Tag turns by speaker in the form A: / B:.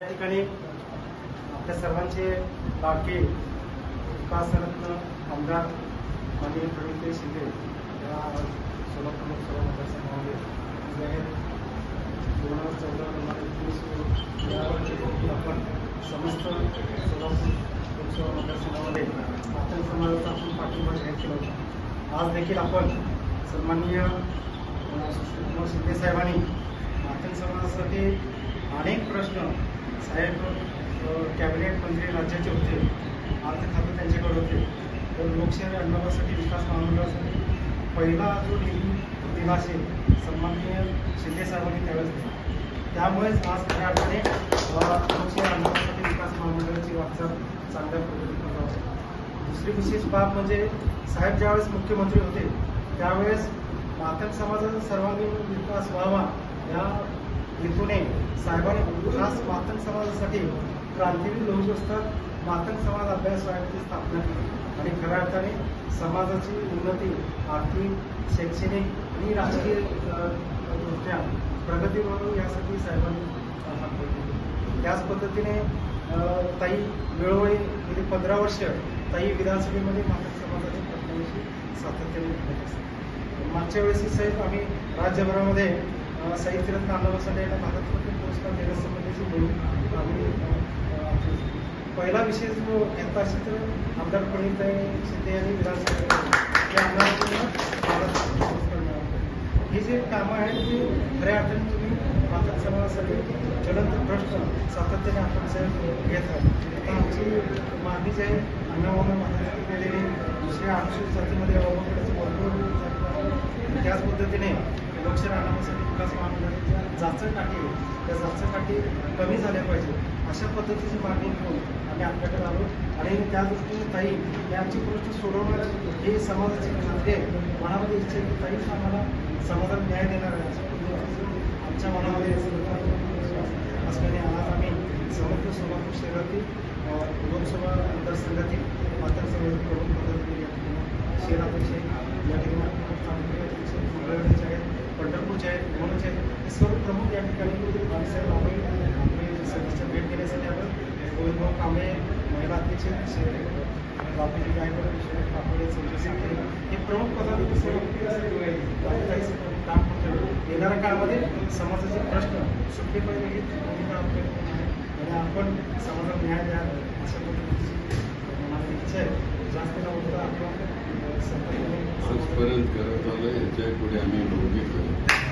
A: या ठिकाणी आपल्या सर्वांचे लाडके विकासरत्न आमदार माननीय प्रणित शिंदे या सोलापूर लोकसभा मतदारसंघामध्ये जाहीर दोन हजार चौदा दोन हजार एकोणीस या आपण समस्त सोलापूर लोकसभा मतदारसंघामध्ये आपण समाजाचा आपण पाठिंबा जाहीर केला होता. आज देखील आपण सन्माननीय अ, सुशीलकुमार शिंदे साहेबांनी मातंग समाजासाठी अनेक प्रश्न साहेब कॅबिनेट मंत्री राज्याचे होते. अर्थ खाते त्यांच्याकडे होते. तर लोकशाही आंदोलनासाठी विकास महामंडळासाठी पहिला जो निधी दिला असेल सन्माननीय शिंदे साहेबांनी त्यावेळेस दिला. त्यामुळेच आज खऱ्या अर्थाने लोकशाही आंदोलनासाठी विकास महामंडळाची वाटचाल चांगल्या पद्धतीने जाऊ दुसरी विशेष बाब म्हणजे साहेब ज्यावेळेस मुख्यमंत्री होते त्यावेळेस मातक समाजाचा सर्वांगीण विकास व्हावा या हेतूने साहेबांनी खास मातंग समाजासाठी क्रांतीवीर लोक मातंग समाज अभ्यास शाळेची स्थापना केली. आणि खऱ्या अर्थाने समाजाची उन्नती आर्थिक शैक्षणिक आणि राजकीय दृष्ट्या प्रगती म्हणून यासाठी साहेबांनी काम केली. त्याच पद्धतीने ताई वेळोवेळी गेली पंधरा वर्ष ताई विधानसभेमध्ये मातंग समाजाच्या प्रश्नाविषयी सातत्याने मागच्या वेळेस साहेब आम्ही राज्यभरामध्ये अ, साहित्य रत्न आंदोलनासाठी यांना भारतरत्न पुरस्कार देण्यासंबंधीची मोहीम आम्ही पहिला विशेष जो घेतला असेल तर आमदार प्रणिताई शिंदे यांनी विधानसभेमध्ये हे जे कामं आहेत ते खऱ्या अर्थाने तुम्ही मातक समाजासाठी ज्वलंत प्रश्न सातत्याने आपण साहेब घेत आहात. आमची मागणी जे आहे अन्नवानं मातक केलेली दुसऱ्या अनुसूचित जातीमध्ये अवघडचं भरपूर त्याच पद्धतीने लक्ष आणण्यासाठी विकास महामंडळाच्या जाचक काठी त्या जाचणकाठी कमी झाल्या पाहिजे. अशा पद्धतीची मागणी घेऊन आम्ही आपल्याकडे आलो. आणि त्या दृष्टीने ताई यांची गोष्ट सोडवणार हे समाजाची खात्री आहे मनामध्ये इच्छा की ताईच आम्हाला समाजाला न्याय देणार आहे अशा पद्धतीचं आमच्या मनामध्ये असल्याने आज आम्ही समग्र सोलापूर शहरातील लोकसभा मतदारसंघातील मतदारसंघातील प्रमुख मतदार या ठिकाणी या ठिकाणी तालुका अध्यक्ष मंगळवेढ्याचे आहेत पंढरपूरचे आहेत मोहनचे आहेत हे सर्व प्रमुख या ठिकाणी बाळासाहेब आंबे आपले सदस्य भेट देण्यासाठी आपण गोविंदभाऊ कांबळे महिला अध्यक्ष शहर गायकर विश्वनाथ संजय साखरे हे प्रमुख पदाधिकारी सर्व काम करतो येणाऱ्या काळामध्ये समाजाचे प्रश्न सुटलेपणे भूमिका आणि आपण समाजाला न्याय द्या अशा पद्धतीची इच्छा आहे जास्त न होता आपण
B: आजपर्यंत करत आलं याच्यापुढे आम्ही दोघी